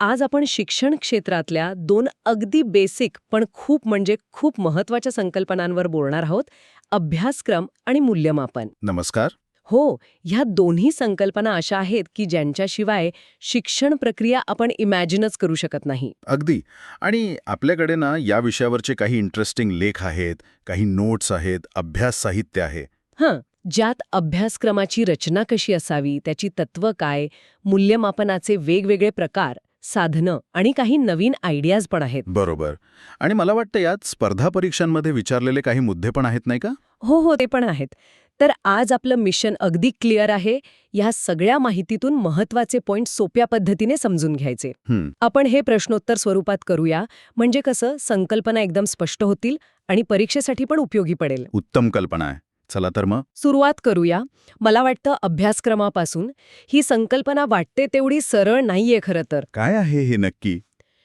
आज आपण शिक्षण क्षेत्रातल्या दोन अगदी बेसिक पण खूप म्हणजे खूप महत्त्वाच्या संकल्पनांवर बोलणार आहोत अभ्यासक्रम आणि मूल्यमापन. नमस्कार. हो ह्या दोन्ही संकल्पना अशा आहेत की ज्यांच्याशिवाय शिक्षण प्रक्रिया आपण इमॅजिनच करू शकत नाही. अगदी. आणि आपल्याकडे ना या विषयावरचे काही इंटरेस्टिंग लेख आहेत काही नोट्स आहेत अभ्यास साहित्य आहे. हं ज्यात अभ्यासक्रमाची रचना कशी असावी त्याची तत्व काय मूल्यमापनाचे वेगवेगळे प्रकार साधनं आणि काही नवीन आयडियाज पण आहेत. बरोबर. आणि मला वाटतं यात स्पर्धा परीक्षांमध्ये विचारलेले काही मुद्दे पण आहेत नाही का? हो हो ते पण आहेत. तर आज आपलं मिशन अगदी क्लिअर आहे. ह्या सगळ्या माहितीतून महत्त्वाचे पॉइंट सोप्या पद्धतीने समजून घ्यायचे. आपण हे प्रश्नोत्तर स्वरूपात करूया. म्हणजे कसं संकल्पना एकदम स्पष्ट होतील आणि परीक्षेसाठी पण उपयोगी पडेल. उत्तम कल्पना आहे. चला तर मग. सुरुवात करूया. मला वाटतं अभ्यासक्रमापासून ही संकल्पना वाटते तेवढी सरळ नाहीये खरं तर. काय आहे हे नक्की?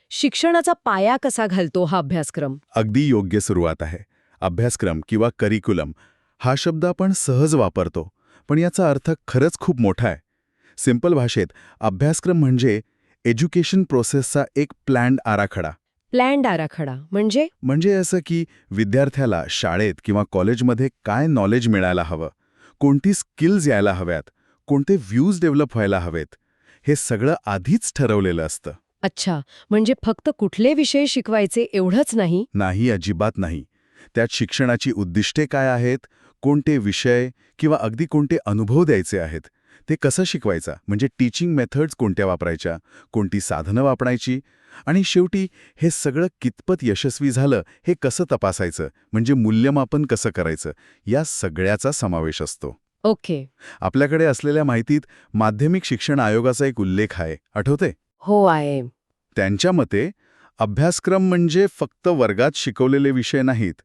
शिक्षणाचा पाया कसा घालतो हा अभ्यासक्रम? अगदी योग्य सुरुवात आहे. अभ्यासक्रम किंवा करिक्युलम हा शब्द आपण सहज वापरतो पण याचा अर्थ खरंच खूप मोठा आहे. सिंपल भाषेत अभ्यासक्रम म्हणजे एज्युकेशन प्रोसेसचा एक प्लॅन्ड आराखडा. प्लॅन्ड आराखडा म्हणजे? म्हणजे असं की विद्यार्थ्याला शाळेत किंवा कॉलेजमध्ये काय नॉलेज मिळायला हवं? कोणती स्किल्स यायला हव्यात? कोणते व्ह्यूज डेव्हलप व्हायला हवेत? हे सगळं आधीच ठरवलेलं असतं. अच्छा म्हणजे फक्त कुठले विषय शिकवायचे एवढंच नाही? नाही अजिबात नाही. त्यात शिक्षणाची उद्दिष्टे काय आहेत? कोणते विषय किंवा अगदी कोणते अनुभव द्यायचे आहेत? ते कसं शिकवायचा? म्हणजे टीचिंग मेथड्स कोणत्या वापरायच्या? कोणती साधनं वापरायची? आणि शेवटी हे सगळं कितपत यशस्वी झालं हे कसं तपासायचं? म्हणजे मूल्यमापन कसं करायचं? या सगळ्याचा समावेश असतो. ओके. आपल्याकडे असलेल्या माहितीत माध्यमिक शिक्षण आयोगाचा एक उल्लेख आहे. आठवते हो आहे. त्यांच्या मते अभ्यासक्रम म्हणजे फक्त वर्गात शिकवलेले विषय नाहीत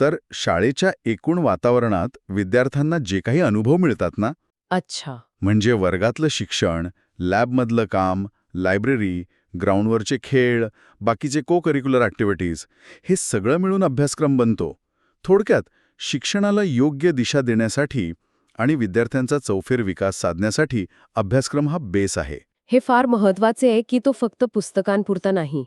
तर शाळेच्या एकूण वातावरणात विद्यार्थ्यांना जे काही अनुभव मिळतात ना? अच्छा. म्हणजे वर्गातलं शिक्षण लॅबमधलं काम लायब्ररी ग्राउंडवरचे खेळ बाकीचे को करिक्युलर ॲक्टिव्हिटीज हे सगळं मिळून अभ्यासक्रम बनतो. थोडक्यात शिक्षणाला योग्य दिशा देण्यासाठी आणि विद्यार्थ्यांचा चौफेर विकास साधण्यासाठी अभ्यासक्रम हा बेस आहे. हे फार महत्त्वाचे आहे की तो फक्त पुस्तकांपुरता नाही.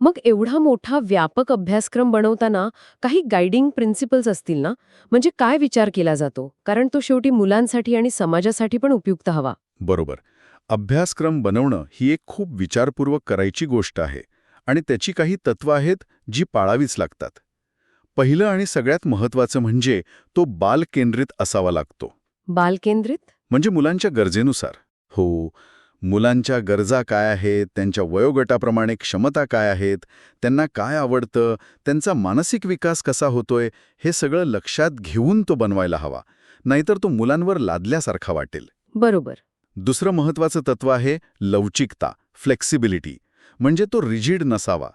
मग एवढा मोठा व्यापक अभ्यासक्रम बनवताना काही गायडिंग प्रिन्सिपल्स असतील ना? म्हणजे काय विचार केला जातो? कारण तो शेवटी मुलांसाठी आणि समाजासाठी पण उपयुक्त हवा. बरोबर. अभ्यासक्रम बनवणं ही एक खूप विचारपूर्वक करायची गोष्ट आहे आणि त्याची काही तत्त्व आहेत जी पाळावीच लागतात. पहिलं आणि सगळ्यात महत्त्वाचं म्हणजे तो बालकेंद्रित असावा लागतो. बालकेंद्रित? म्हणजे मुलांच्या गरजेनुसार. हो मुलांच्या गरजा काय आहेत त्यांच्या वयोगटाप्रमाणे क्षमता काय आहेत त्यांना काय आवडतं त्यांचा मानसिक विकास कसा होतोय हे सगळं लक्षात घेऊन तो बनवायला हवा. नाहीतर तो मुलांवर लादल्यासारखा वाटेल. बरोबर. दुसरं महत्वाचं तत्व आहे लवचिकता फ्लेक्सिबिलिटी म्हणजे तो रिजिड नसावा.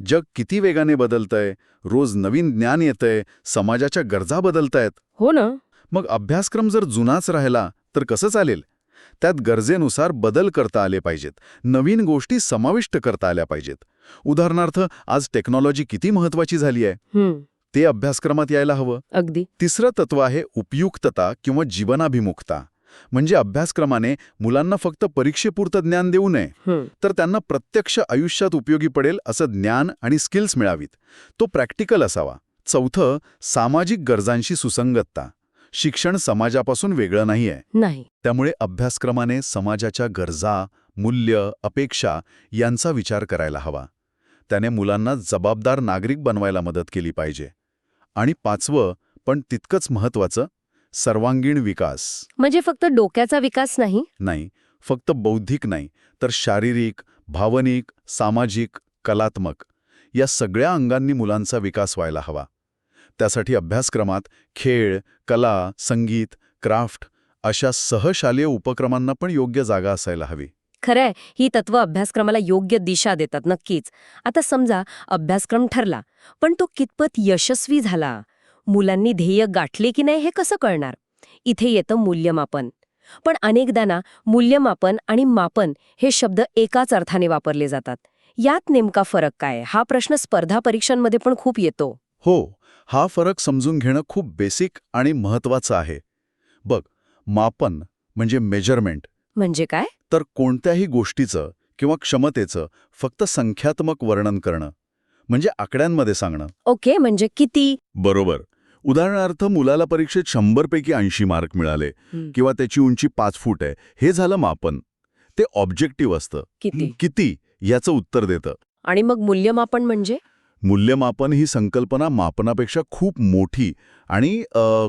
जग किती वेगाने बदलतंय रोज नवीन ज्ञान येतंय समाजाच्या गरजा बदलतायत. हो ना. मग अभ्यासक्रम जर जुनाच राहिला तर कसं चालेल? त्यात गरजेनुसार बदल करता आले पाहिजेत. नवीन गोष्टी समाविष्ट करता आल्या पाहिजेत. उदाहरणार्थ आज टेक्नॉलॉजी किती महत्वाची झाली आहे? ते अभ्यासक्रमात यायला हवं. अगदी. तिसरं तत्व आहे उपयुक्तता किंवा जीवनाभिमुखता. म्हणजे अभ्यासक्रमाने मुलांना फक्त परीक्षेपुरतं ज्ञान देऊ नये तर त्यांना प्रत्यक्ष आयुष्यात उपयोगी पडेल असं ज्ञान आणि स्किल्स मिळावीत. तो प्रॅक्टिकल असावा. चौथं सामाजिक गरजांशी सुसंगतता. शिक्षण समाजापासून वेगळं नाही आहे नाही. त्यामुळे अभ्यासक्रमाने समाजाच्या गरजा मूल्य अपेक्षा यांचा विचार करायला हवा. त्याने मुलांना जबाबदार नागरिक बनवायला मदत केली पाहिजे. आणि पाचवं पण तितकंच महत्वाचं सर्वांगीण विकास. म्हणजे फक्त डोक्याचा विकास नाही? नाही फक्त बौद्धिक नाही तर शारीरिक भावनिक सामाजिक कलात्मक या सगळ्या अंगांनी मुलांचा विकास व्हायला हवा. त्यासाठी अभ्यासक्रमात खेळ कला संगीत क्राफ्ट अशा सहशालेय उपक्रमांना पण योग्य जागा असायला हवी. खरंय ही तत्व अभ्यासक्रमाला योग्य दिशा देतात नक्कीच. आता समजा अभ्यासक्रम ठरला पण तो कितपत यशस्वी झाला? मुलांनी ध्येय गाठले की नाही हे कसं कळणार? इथे येतं मूल्यमापन. पण अनेकदा ना मूल्यमापन आणि मापन हे शब्द एकाच अर्थाने वापरले जातात. यात नेमका फरक काय? हा प्रश्न स्पर्धा परीक्षांमध्ये पण खूप येतो. हो हा फरक समजून घेणं खूप बेसिक आणि महत्वाचं आहे. बघ मापन म्हणजे मेजरमेंट म्हणजे काय? तर कोणत्याही गोष्टीचं किंवा क्षमतेचं फक्त संख्यात्मक वर्णन करणं. म्हणजे आकड्यांमध्ये सांगणं. ओके म्हणजे किती? बरोबर. उदाहरणार्थ मुलाला परीक्षेत शंभरपैकी ऐंशी मार्क मिळाले. किंवा त्याची उंची पाच फूट आहे. हे झालं मापन. ते ऑब्जेक्टिव्ह असतं. किती? किती याचं उत्तर देतं. आणि मग मूल्यमापन म्हणजे? मूल्यमापन ही संकल्पना मापनापेक्षा खूप मोठी आणि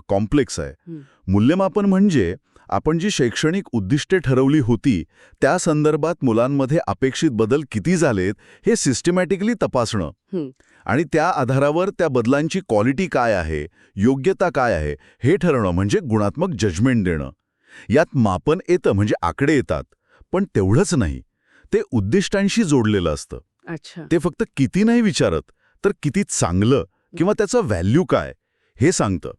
कॉम्प्लेक्स आहे. मूल्यमापन म्हणजे आपण जी शैक्षणिक उद्दिष्टे ठरवली होती त्या संदर्भात मुलांमध्ये अपेक्षित बदल किती झालेत हे सिस्टमॅटिकली तपासणं. आणि त्या आधारावर त्या बदलांची क्वालिटी काय आहे योग्यता काय आहे हे ठरवणं म्हणजे गुणात्मक जजमेंट देणं. यात मापन येतं म्हणजे आकडे येतात पण तेवढंच नाही. ते उद्दिष्टांशी जोडलेलं असतं. अच्छा. ते फक्त किती नाही विचारत तर किती चांगलं किंवा त्याचं व्हॅल्यू काय हे सांगतं.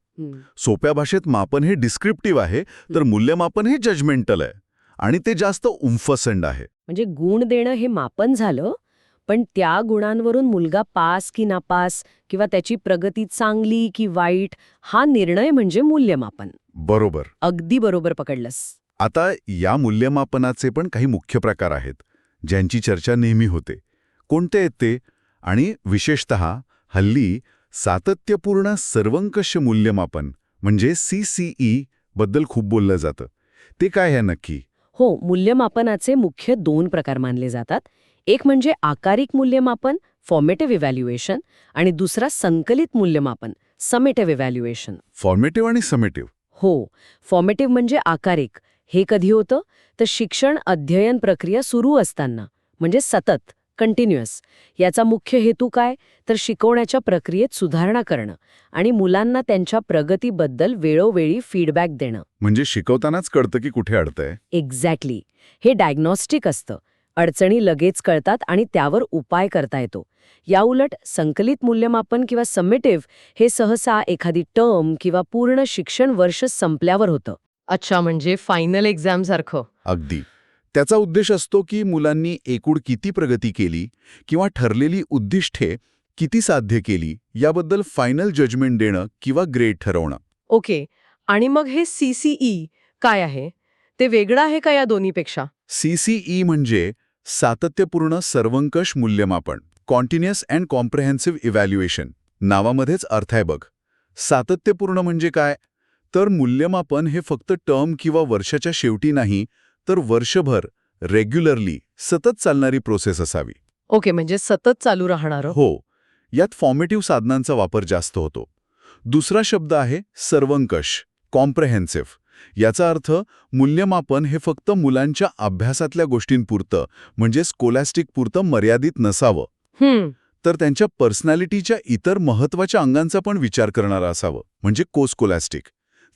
सोप्या भाषेत मापन हे डिस्क्रिप्टिव्ह आहे तर मूल्यमापन हे जजमेंटल आहे आणि ते जास्त उंफसंड आहे. म्हणजे गुण देणं हे मापन झालं पण त्या गुणांवरून मुलगा पास की नापास किंवा त्याची प्रगती चांगली की वाईट हा निर्णय म्हणजे मूल्यमापन. बरोबर. अगदी बरोबर पकडलंस. आता या मूल्यमापनाचे पण काही मुख्य प्रकार आहेत ज्यांची चर्चा नेहमी होते. कोणते आहेत ते? आणि विशेषत हल्ली सातत्यपूर्ण सर्वंकष मूल्यमापन म्हणजे सीसीई बद्दल खूप बोललं जातं. ते काय आहे नक्की? हो मूल्यमापनाचे मुख्य दोन प्रकार मानले जातात. एक म्हणजे आकारिक मूल्यमापन फॉर्मेटिव्ह इव्हॅल्युएशन आणि दुसरा संकलित मूल्यमापन समेटिव्ह इव्हॅल्युएशन फॉर्मेटिव्ह आणि समेटिव्ह हो फॉर्मेटिव्ह म्हणजे आकारिक. हे कधी होतं? तर शिक्षण अध्ययन प्रक्रिया सुरू असताना म्हणजे सतत. कंटिन्युअस. याचा मुख्य हेतू काय? तर शिकवण्याच्या प्रक्रियेत सुधारणा करणं आणि मुलांना त्यांच्या प्रगतीबद्दल वेळोवेळी फीडबॅक देणं. म्हणजे शिकवतानाच कळतं की कुठे अडतंय? एक्झॅक्टली हे डायग्नॉस्टिक असतं. अडचणी लगेच कळतात आणि त्यावर उपाय करता येतो. याउलट संकलित मूल्यमापन किंवा समेटिव्ह हे सहसा एखादी टर्म किंवा पूर्ण शिक्षण वर्ष संपल्यावर होतं. अच्छा म्हणजे फायनल एक्झाम सारखं. अगदी. त्याचा उद्देश असतो की मुलांनी एकूण किती प्रगती केली किंवा ठरलेली उद्दिष्टे किती साध्य केली याबद्दल फायनल जजमेंट देणं किंवा ग्रेड ठरवणं. ओके. आणि मग हे सीसीई काय आहे? ते वेगळं आहे का या दोन्हीपेक्षा? सीसीई म्हणजे सातत्यपूर्ण सर्वंकष मूल्यमापन कॉन्टिन्युअस अँड कॉम्प्रेहेन्सिव्ह इव्हॅल्युएशन नावामध्येच अर्थ आहे बघ. सातत्यपूर्ण म्हणजे काय? तर मूल्यमापन हे फक्त टर्म किंवा वर्षाच्या शेवटी नाही तर वर्षभर रेग्युलरली सतत चालणारी प्रोसेस असावी. ओके म्हणजे सतत चालू राहणार? हो. यात फॉर्मेटिव्ह साधनांचा वापर जास्त होतो. दुसरा शब्द आहे सर्वंकष कॉम्प्रेहेन्सिव्ह याचा अर्थ मूल्यमापन हे फक्त मुलांच्या अभ्यासातल्या गोष्टींपुरतं म्हणजे स्कोलॅस्टिक पुरतं मर्यादित नसावं. तर त्यांच्या पर्सनॅलिटीच्या इतर महत्त्वाच्या अंगांचा पण विचार करणारा असावं म्हणजे कोस्कोलॅस्टिक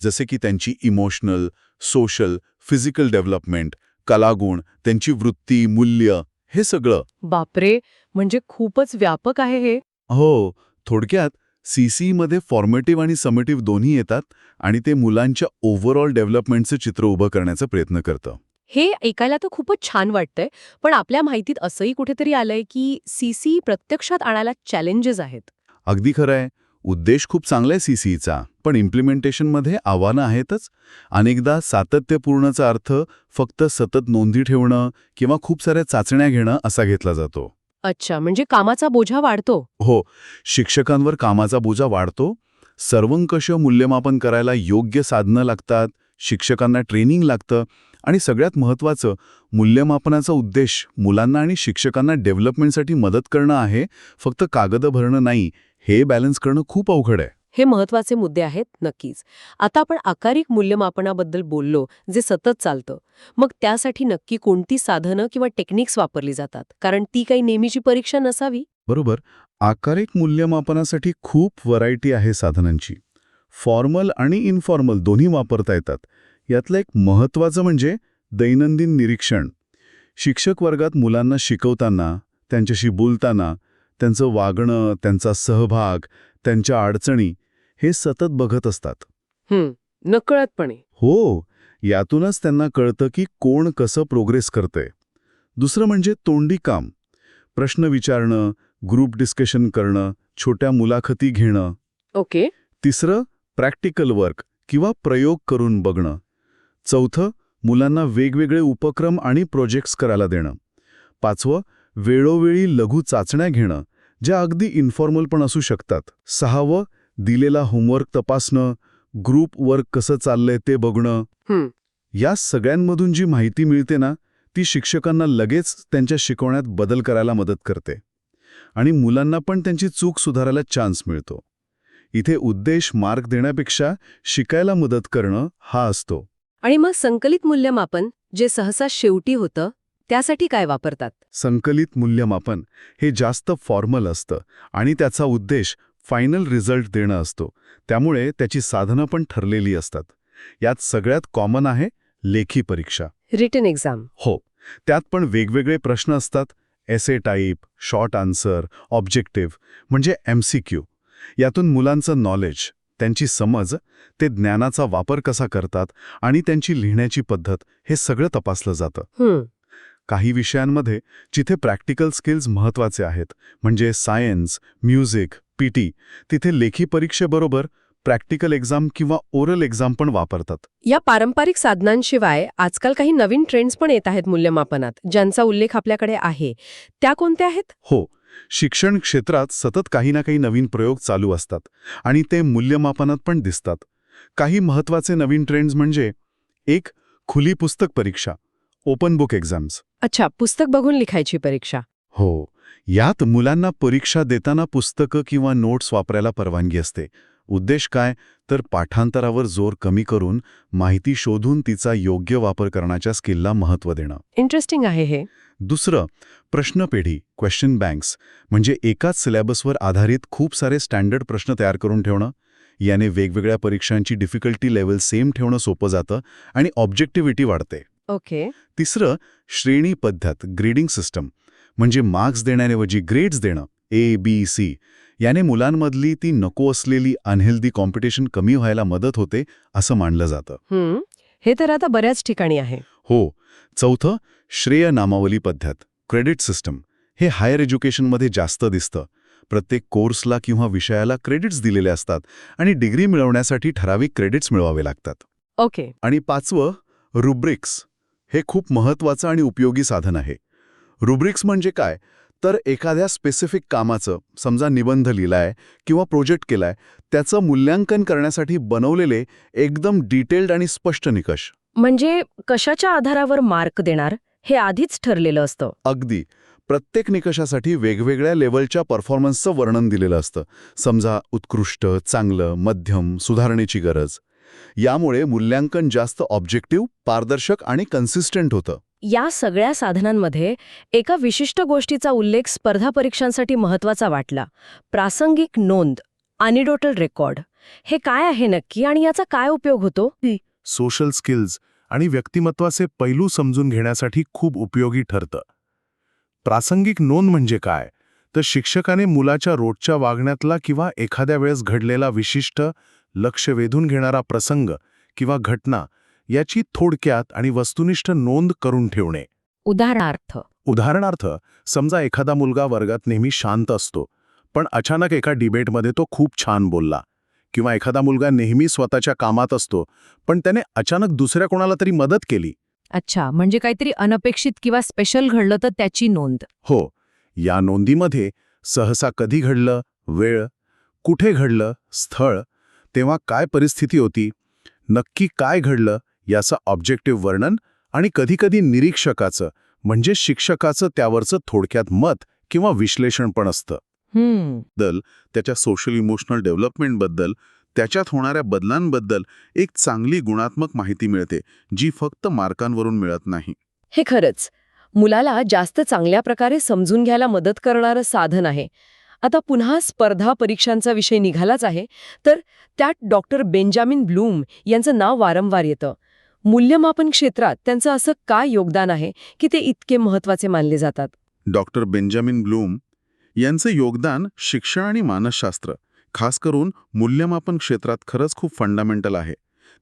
जसे की त्यांची इमोशनल सोशल फिजिकल डेव्हलपमेंट कलागुण त्यांची वृत्ती मूल्य हे सगळं. बापरे! म्हणजे खूपच व्यापक आहे हे. हो थोडक्यात सीसीमध्ये फॉर्मेटिव्ह आणि समेटिव्ह दोन्ही येतात आणि ते मुलांच्या ओव्हरऑल डेव्हलपमेंटचं चित्र उभं करण्याचा प्रयत्न करतं. हे ऐकायला तर खूपच छान वाटतंय पण आपल्या माहितीत असंही कुठेतरी आलंय की सीसी प्रत्यक्षात आणायला चॅलेंजेस आहेत. अगदी खरं आहे. उद्देश खूप चांगला आहे सीसीचा पण इम्प्लिमेंटेशनमध्ये आव्हानं आहेतच. अनेकदा सातत्यपूर्णचा अर्थ फक्त सतत नोंदी ठेवणं किंवा खूप साऱ्या चाचण्या घेणं असा घेतला जातो. अच्छा म्हणजे कामाचा बोझा वाढतो? हो शिक्षकांवर कामाचा बोजा वाढतो. सर्वंकष मूल्यमापन करायला योग्य साधनं लागतात शिक्षकांना ट्रेनिंग लागतं आणि सगळ्यात महत्त्वाचं मूल्यमापनाचा उद्देश मुलांना आणि शिक्षकांना डेव्हलपमेंटसाठी मदत करणं आहे. फक्त कागद भरणं नाही हे बॅलन्स करणं खूप अवघड आहे. हे महत्त्वाचे मुद्दे आहेत नक्कीच. आता आपण आकारिक मूल्यमापनाबद्दल बोललो जे सतत चालतं. मग त्यासाठी नक्की कोणती साधनं किंवा टेक्निक्स वापरली जातात? कारण ती काही नेहमीची परीक्षा नसावी? बरोबर. आकारिक मूल्यमापनासाठी खूप व्हरायटी आहे साधनांची. फॉर्मल आणि इनफॉर्मल दोन्ही वापरता येतात. यातलं एक महत्त्वाचं म्हणजे दैनंदिन निरीक्षण. शिक्षक वर्गात मुलांना शिकवताना त्यांच्याशी बोलताना त्यांचं वागणं त्यांचा सहभाग त्यांच्या अडचणी हे सतत बघत असतात. नकळतपणे. हो यातूनच त्यांना कळतं की कोण कसं प्रोग्रेस करतंय. दुसरं म्हणजे तोंडी काम. प्रश्न विचारणं ग्रुप डिस्कशन करणं छोट्या मुलाखती घेणं. ओके. तिसरं प्रॅक्टिकल वर्क किंवा प्रयोग करून बघणं. चौथं मुलांना वेगवेगळे उपक्रम आणि प्रोजेक्ट्स करायला देणं. पाचवं वेळोवेळी लघु चाचण्या घेणं ज्या अगदी इन्फॉर्मल पण असू शकतात. सहावं दिलेला होमवर्क तपासणं ग्रुप वर्क कसं चाललंय ते बघणं. या सगळ्यांमधून जी माहिती मिळते ना ती शिक्षकांना लगेच त्यांच्या शिकवण्यात बदल करायला मदत करते. आणि मुलांना पण त्यांची चूक सुधारायला चान्स मिळतो. इथे उद्देश मार्क देण्यापेक्षा शिकायला मदत करणं हा असतो. आणि मग संकलित मूल्यमापन जे सहसा शेवटी होतं त्यासाठी काय वापरतात? संकलित मूल्यमापन हे जास्त फॉर्मल असतं आणि त्याचा उद्देश फायनल रिझल्ट देणं असतो. त्यामुळे त्याची साधनं पण ठरलेली असतात. यात सगळ्यात कॉमन आहे लेखी परीक्षा. Written exam. हो. त्यात पण वेगवेगळे प्रश्न असतात. Essay type short answer objective म्हणजे एम सी क्यू. यातून मुलांचं नॉलेज त्यांची समज ते ज्ञानाचा वापर कसा करतात आणि त्यांची लिहिण्याची पद्धत हे सगळं तपासलं जातं. काही विषयांमध्ये जिथे प्रॅक्टिकल स्किल्स महत्त्वाचे आहेत म्हणजे सायन्स म्युझिक पीटी तिथे लेखी परीक्षेबरोबर प्रॅक्टिकल एक्झाम किंवा ओरल एक्झाम पण वापरतात. या पारंपरिक साधनांशिवाय आजकाल काही नवीन ट्रेंड्स पण येत आहेत मूल्यमापनात ज्यांचा उल्लेख आपल्याकडे आहे. त्या कोणत्या आहेत? हो शिक्षण क्षेत्रात सतत काही ना काही नवीन प्रयोग चालू असतात आणि ते मूल्यमापनात पण दिसतात. काही महत्त्वाचे नवीन ट्रेंड्स म्हणजे एक खुली पुस्तक परीक्षा. Open book exams. अच्छा पुस्तक बघून लिखायची परीक्षा. हो. यात मुलांना परीक्षा देताना पुस्तकं किंवा नोट्स वापरायला परवानगी असते. उद्देश काय? तर पाठांतरावर जोर कमी करून माहिती शोधून तिचा योग्य वापर करण्याच्या स्किलला महत्त्व देणं. इंटरेस्टिंग आहे हे. दुसरं प्रश्नपेढी क्वेश्चन बँक्स म्हणजे एकाच सिलेबसवर आधारित खूप सारे स्टँडर्ड प्रश्न तयार करून ठेवणं. याने वेगवेगळ्या परीक्षांची डिफिकल्टी लेवल सेम ठेवणं सोपं जातं आणि ऑब्जेक्टिव्हिटी वाढते. ओके. तिसरं श्रेणी पद्धत ग्रेडिंग सिस्टम म्हणजे मार्क्स देण्याऐवजी ग्रेड्स देणं ए बी सी याने मुलांमधली ती नको असलेली अनहेल्दी कॉम्पिटिशन कमी व्हायला मदत होते असं मानलं जातं. हं, हे तर आता बऱ्याच ठिकाणी आहे. हो. चौथं श्रेय नामावली पद्धत क्रेडिट सिस्टम हे हायर एज्युकेशनमध्ये जास्त दिसतं. प्रत्येक कोर्सला किंवा विषयाला क्रेडिट्स दिलेले असतात आणि डिग्री मिळवण्यासाठी ठराविक क्रेडिट्स मिळवावे लागतात. ओके. आणि पाचवं रुब्रिक्स हे खूप महत्वाचं आणि उपयोगी साधन आहे. रुब्रिक्स म्हणजे काय? तर एखाद्या स्पेसिफिक कामाचं समजा निबंध लिहिलाय किंवा प्रोजेक्ट केलाय त्याचं मूल्यांकन करण्यासाठी बनवलेले एकदम डिटेल्ड आणि स्पष्ट निकष. म्हणजे कशाच्या आधारावर मार्क देणार हे आधीच ठरलेलं असतं. अगदी. प्रत्येक निकषासाठी वेगवेगळ्या लेवलच्या परफॉर्मन्सचं वर्णन दिलेलं असतं. समजा उत्कृष्ट चांगलं मध्यम सुधारणेची गरज. यामुळे मूल्यांकन जास्त ऑब्जेक्टिव्ह पारदर्शक आणि कन्सिस्टंट होतं. या सगळ्या साधनांमध्ये एका विशिष्ट गोष्टीचा उल्लेख स्पर्धा परीक्षांसाठी महत्त्वाचा वाटला. प्रासंगिक नोंद अनिडोटल रेकॉर्ड हे काय आहे नक्की आणि याचा काय उपयोग होतो? सोशल स्किल्स आणि व्यक्तिमत्वाचे पैलू समजून घेण्यासाठी खूप उपयोगी ठरतं. प्रासंगिक नोंद म्हणजे काय? तर शिक्षकाने मुलाच्या रोजच्या वागण्यातला किंवा एखाद्या वेळेस घडलेला विशिष्ट लक्ष वेधून घेणारा प्रसंग किंवा घटना याची थोडक्यात आणि वस्तुनिष्ठ नोंद करून ठेवणे. उदाहरणार्थ. उदाहरणार्थ समजा एखादा मुलगा वर्गात नेहमी शांत असतो पण अचानक एका डिबेटमध्ये तो खूप छान बोलला किंवा एखादा मुलगा नेहमी स्वतःच्या कामात असतो पण त्याने अचानक दुसऱ्या कोणाला तरी मदत केली. अच्छा म्हणजे काहीतरी अनपेक्षित किंवा स्पेशल घडलं तर त्याची नोंद. हो या नोंदीमध्ये सहसा कधी घडलं वेळ कुठे घडलं स्थळ तेव्हा काय परिस्थिती होती? नक्की काय घडलं? याचं ऑब्जेक्टिव्ह वर्णन आणि कधीकधी निरीक्षकाचं म्हणजे शिक्षकाचं त्यावरचं थोडक्यात मत किंवा विश्लेषण पण असतं. बद्दल त्याच्या सोशल इमोशनल डेव्हलपमेंटबद्दल त्याच्यात होणाऱ्या बदलांबद्दल एक चांगली गुणात्मक माहिती मिळते जी फक्त मार्कांवरून मिळत नाही. हे खरंच. मुलाला जास्त चांगल्या प्रकारे समजून घ्यायला मदत करणारं साधन आहे. आता पुन्हा स्पर्धा परीक्षांचा विषय निघालाच आहे तर त्यात डॉक्टर बेंजामिन ब्लूम यांचं नाव वारंवार येतं. मूल्यमापन क्षेत्रात त्यांचं असं काय योगदान आहे की ते इतके महत्त्वाचे मानले जातात? डॉक्टर बेंजामिन ब्लूम यांचं योगदान शिक्षण आणि मानसशास्त्र खास करून मूल्यमापन क्षेत्रात खरंच खूप फंडामेंटल आहे.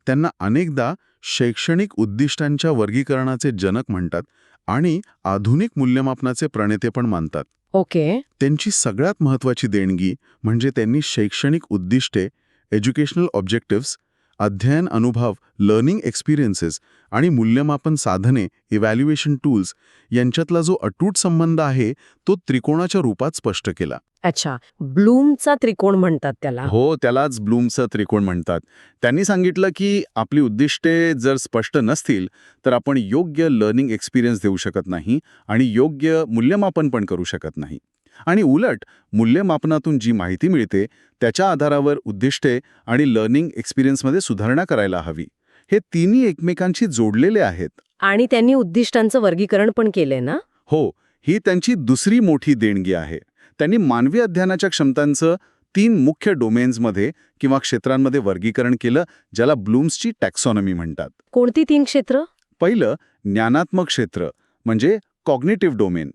त्यांना अनेकदा शैक्षणिक उद्दिष्टांच्या वर्गीकरणाचे जनक म्हणतात आणि आधुनिक मूल्यमापनाचे प्रणेते पण मानतात. ओके. त्यांची सगळ्यात महत्त्वाची देणगी म्हणजे त्यांनी शैक्षणिक उद्दिष्टे एज्युकेशनल ऑब्जेक्टिव्स अध्ययन अनुभव लर्निंग एक्सपिरियन्सेस आणि मूल्यमापन साधने इव्हॅल्युएशन टूल्स यांच्यातला जो अटूट संबंध आहे तो त्रिकोणाच्या रूपात स्पष्ट केला. अच्छा. ब्लूमचा त्रिकोण म्हणतात त्याला. हो त्यालाच ब्लूमचं त्रिकोण म्हणतात. त्यांनी सांगितलं की आपली उद्दिष्टे जर स्पष्ट नसतील तर आपण योग्य लर्निंग एक्सपिरियन्स देऊ शकत नाही आणि योग्य मूल्यमापन पण करू शकत नाही. आणि उलट मूल्यमापनातून जी माहिती मिळते त्याच्या आधारावर उद्दिष्टे आणि लर्निंग एक्सपिरियन्समध्ये सुधारणा करायला हवी. हे तिन्ही एकमेकांशी जोडलेले आहेत. आणि त्यांनी उद्दिष्टांचं वर्गीकरण पण केलंय ना? हो ही त्यांची दुसरी मोठी देणगी आहे. त्यांनी मानवी अध्ययनाच्या क्षमतांचं तीन मुख्य डोमेन्समध्ये किंवा क्षेत्रांमध्ये वर्गीकरण केलं ज्याला ब्लूम्सची टॅक्सॉनॉमी म्हणतात. कोणती तीन क्षेत्र? पहिलं ज्ञानात्मक क्षेत्र म्हणजे कॉग्नेटिव्ह डोमेन.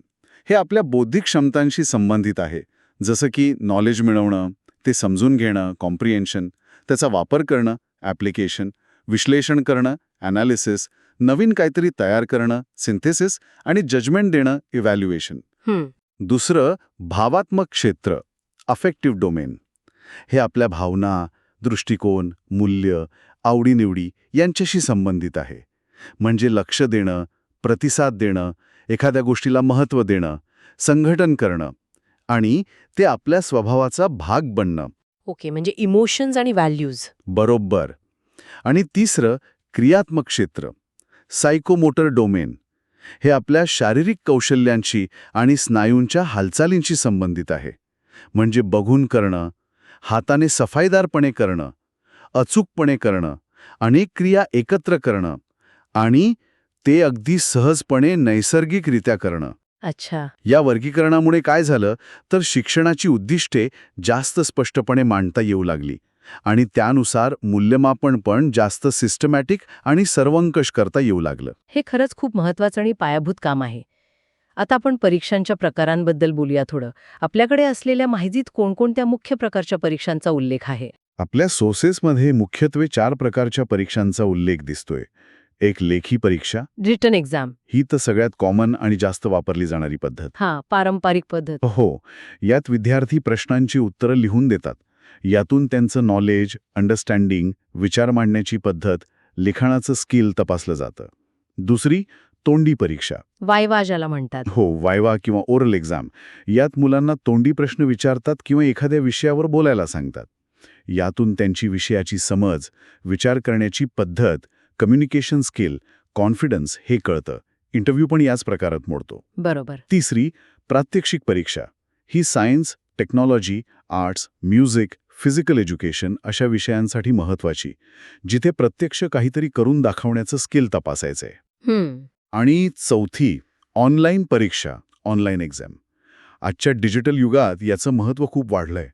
हे आपल्या बौद्धिक क्षमतांशी संबंधित आहे. जसं की नॉलेज मिळवणं ते समजून घेणं कॉम्प्रिहेन्शन त्याचा वापर करणं ॲप्लिकेशन विश्लेषण करणं ॲनालिसिस नवीन काहीतरी तयार करणं सिंथेसिस आणि जजमेंट देणं इव्हॅल्युएशन दुसरं भावात्मक क्षेत्र अफेक्टिव्ह डोमेन हे आपल्या भावना दृष्टिकोन मूल्य आवडीनिवडी यांच्याशी संबंधित आहे. म्हणजे लक्ष देणं प्रतिसाद देणं एखाद्या गोष्टीला महत्त्व देणं संघटन करणं आणि ते आपल्या स्वभावाचा भाग बनणं. ओके म्हणजे इमोशन्स आणि व्हॅल्यूज बरोबर. आणि तिसरं क्रियात्मक क्षेत्र सायकोमोटर डोमेन हे आपल्या शारीरिक कौशल्यांशी आणि स्नायूंच्या हालचालींशी संबंधित आहे. म्हणजे बघून करणं हाताने सफाईदारपणे करणं अचूकपणे करणं अनेक क्रिया एकत्र करणं आणि ते अगदी सहजपणे नैसर्गिकरित्या करणं. अच्छा. या वर्गीकरणामुळे काय झालं? तर शिक्षणाची उद्दिष्टे जास्त स्पष्टपणे मांडता येऊ लागली. आणि त्यानुसार मूल्यमापन पण जास्त सिस्टमॅटिक आणि सर्वंकष करता येऊ लागलं. हे खरंच खूप महत्वाचं आणि पायाभूत काम आहे. आता आपण परीक्षांच्या प्रकारांबद्दल बोलूया थोडं. आपल्याकडे असलेल्या माहितीत कोणकोणत्या मुख्य प्रकारच्या परीक्षांचा उल्लेख आहे? आपल्या सोर्सेसमध्ये मुख्यत्वे चार प्रकारच्या परीक्षांचा उल्लेख दिसतोय. एक लेखी परीक्षा? रिटर्न एक्झाम ही तर सगळ्यात कॉमन आणि जास्त वापरली जाणारी पद्धत. हा पारंपरिक पद्धत. हो यात विद्यार्थी प्रश्नांची उत्तरं लिहून देतात. यातून त्यांचं नॉलेज अंडरस्टँडिंग विचार मांडण्याची पद्धत लिखाणाचं स्किल तपासलं जातं. दुसरी तोंडी परीक्षा. वायवा ज्याला म्हणतात. हो वायवा किंवा ओरल एक्झाम यात मुलांना तोंडी प्रश्न विचारतात किंवा एखाद्या विषयावर बोलायला सांगतात. यातून त्यांची विषयाची समज विचार करण्याची पद्धत कम्युनिकेशन स्किल कॉन्फिडन्स हे कळतं. इंटरव्ह्यू पण याच प्रकारात मोडतो. बरोबर. तिसरी प्रात्यक्षिक परीक्षा. ही science technology arts music physical education अशा विषयांसाठी महत्वाची जिथे प्रत्यक्ष काहीतरी करून दाखवण्याचं स्किल तपासायचंय. आणि चौथी ऑनलाईन परीक्षा ऑनलाईन एक्झाम. आजच्या डिजिटल युगात याचं महत्त्व खूप वाढलंय.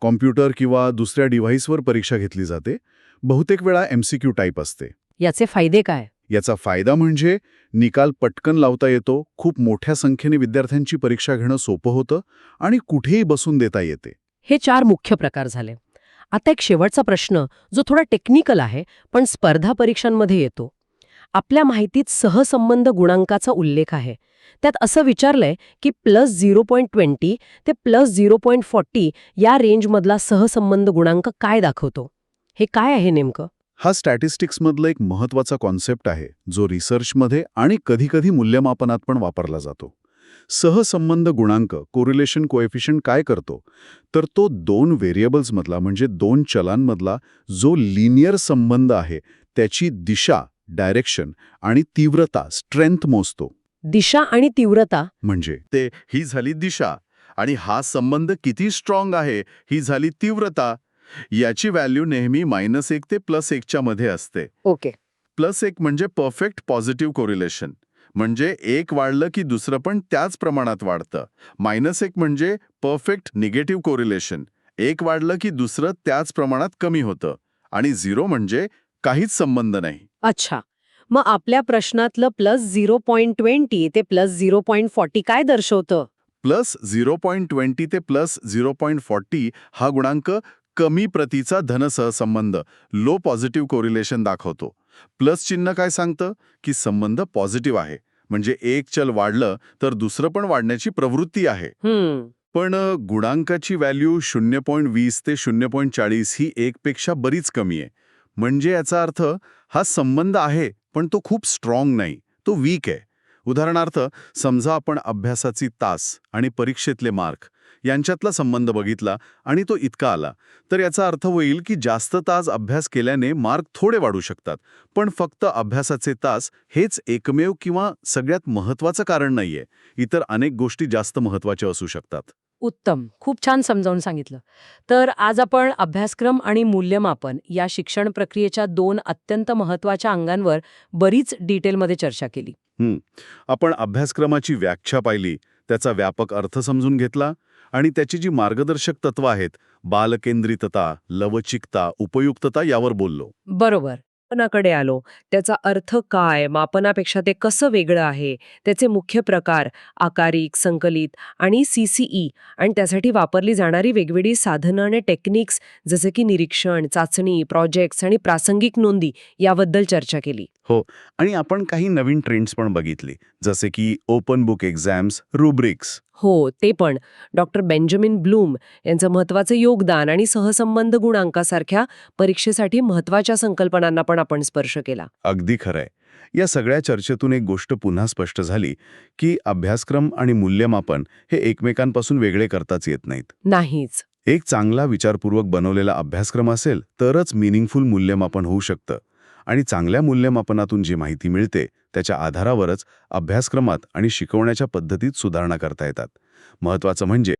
कॉम्प्युटर किंवा दुसऱ्या डिव्हाइसवर परीक्षा घेतली जाते. बहुतेक वेळा एमसीक्यू टाईप असते. याचे फायदे काय? याचा फायदा म्हणजे निकाल पटकन लावता येतो खूप मोठ्या संख्येने विद्यार्थ्यांची परीक्षा घेणं सोपं होतं आणि कुठेही बसून देता येते. हे चार मुख्य प्रकार झाले. आता एक शेवटचा प्रश्न जो थोडा टेक्निकल आहे पण स्पर्धा परीक्षांमध्ये येतो. आपल्या माहितीत सहसंबंध गुणांकाचा उल्लेख आहे. त्यात असं विचारलंय की प्लस झिरो पॉईंट ट्वेंटी ते प्लस झिरो पॉईंट फॉर्टी या रेंजमधला सहसंबंध गुणांक काय दाखवतो? हे काय आहे नेमकं? हा स्टॅटिस्टिक्समधला एक महत्त्वाचा कॉन्सेप्ट आहे जो रिसर्चमध्ये आणि कधीकधी मूल्यमापनात पण वापरला जातो. सहसंबंध गुणांक कोरिलेशन कोएफिशियंट काय करतो? तर तो दोन व्हेरिएबल्समधला म्हणजे दोन चलांमधला जो लिनियर संबंध आहे त्याची दिशा डायरेक्शन आणि तीव्रता स्ट्रेंथ मोजतो. दिशा आणि तीव्रता? म्हणजे? ते ही झाली दिशा आणि हा संबंध किती स्ट्रॉंग आहे ही झाली तीव्रता. याची व्हॅल्यू नेहमी मायनस एक ते प्लस एकच्या मध्ये असते. ओके. प्लस एक म्हणजे परफेक्ट पॉझिटिव्ह कोरिलेशन. म्हणजे एक वाढलं की दुसरं पण त्याच प्रमाणात वाढतं. मायनस एक म्हणजे परफेक्ट निगेटिव्ह कोरिलेशन. एक वाढलं की दुसरं त्याच प्रमाणात कमी होतं. आणि झिरो म्हणजे काहीच संबंध नाही. अच्छा. मग आपल्या प्रश्नातलं प्लस झिरो पॉईंट ट्वेंटी ते प्लस झिरो पॉईंट फॉर्टी काय दर्शवतं? प्लस झिरो पॉईंट ट्वेंटी ते प्लस झिरो पॉईंट फॉर्टी हा गुणांक कमी प्रतीचा धनसहसंबंध लो पॉझिटिव्ह कोरिलेशन दाखवतो. प्लस चिन्ह काय सांगतं? की संबंध पॉझिटिव्ह आहे. म्हणजे एक चल वाढलं तर दुसरं पण वाढण्याची प्रवृत्ती आहे. पण गुणांकाची व्हॅल्यू शून्य पॉईंट वीस ते शून्य पॉईंट चाळीस ही एकपेक्षा बरीच कमी आहे. म्हणजे याचा अर्थ हा संबंध आहे पण तो खूप स्ट्रॉंग नाही. तो वीक आहे. उदाहरणार्थ समजा आपण अभ्यासाची तास आणि परीक्षेतले मार्क यांच्यातला संबंध बघितला आणि तो इतका आला. तर याचा अर्थ होईल की जास्त तास अभ्यास केल्याने मार्क थोडे वाढू शकतात पण फक्त अभ्यासाचे तास हेच एकमेव किंवा सगळ्यात महत्वाचं कारण नाहीये. इतर अनेक गोष्टी जास्त महत्त्वाच्या असू शकतात. उत्तम. खूप छान समजावून सांगितलं. तर आज आपण अभ्यासक्रम आणि मूल्यमापन या शिक्षण प्रक्रियेच्या दोन अत्यंत महत्त्वाच्या अंगांवर बरीच डिटेलमध्ये चर्चा केली. आपण अभ्यासक्रमाची व्याख्या पाहिली त्याचा व्यापक अर्थ समजून घेतला आणि त्याची जी मार्गदर्शक तत्व आहेत बालकेंद्रितता लवचिकता उपयुक्तता यावर बोललो. बरोबर. मापनाकडे आलो. त्याचा अर्थ काय? मापनापेक्षा ते कसं वेगळं आहे? त्याचे मुख्य प्रकार आकारिक संकलित आणि सीसीई आणि त्यासाठी वापरली जाणारी वेगवेगळी साधनं आणि टेक्निक्स जसे की निरीक्षण चाचणी प्रोजेक्ट्स आणि प्रासंगिक नोंदी याबद्दल चर्चा केली. आणि आपण काही नवीन ट्रेंड्स पण बघितली. जसे की ओपन बुक एक्झाम्स रुब्रिक्स. हो ते पण. डॉक्टर बेंजामिन ब्लूम यांचं महत्वाचं योगदान आणि सहसंबंध गुणांकासारख्या परीक्षेसाठी महत्त्वाच्या संकल्पनांना पण आपण स्पर्श केला. अगदी खरंय. या सगळ्या चर्चेतून एक गोष्ट पुन्हा स्पष्ट झाली की अभ्यासक्रम आणि मूल्यमापन हे एकमेकांपासून वेगळे करताच येत नाहीत. नाहीच. एक चांगला विचारपूर्वक बनवलेला अभ्यासक्रम असेल तरच मिनिंगफुल मूल्यमापन होऊ शकतं. आणि चांगल्या मूल्यमापनातून जी माहिती मिळते त्याच्या आधारावरच अभ्यासक्रमात आणि शिकवण्याच्या पद्धतीत सुधारणा करता येतात. महत्वाचं म्हणजे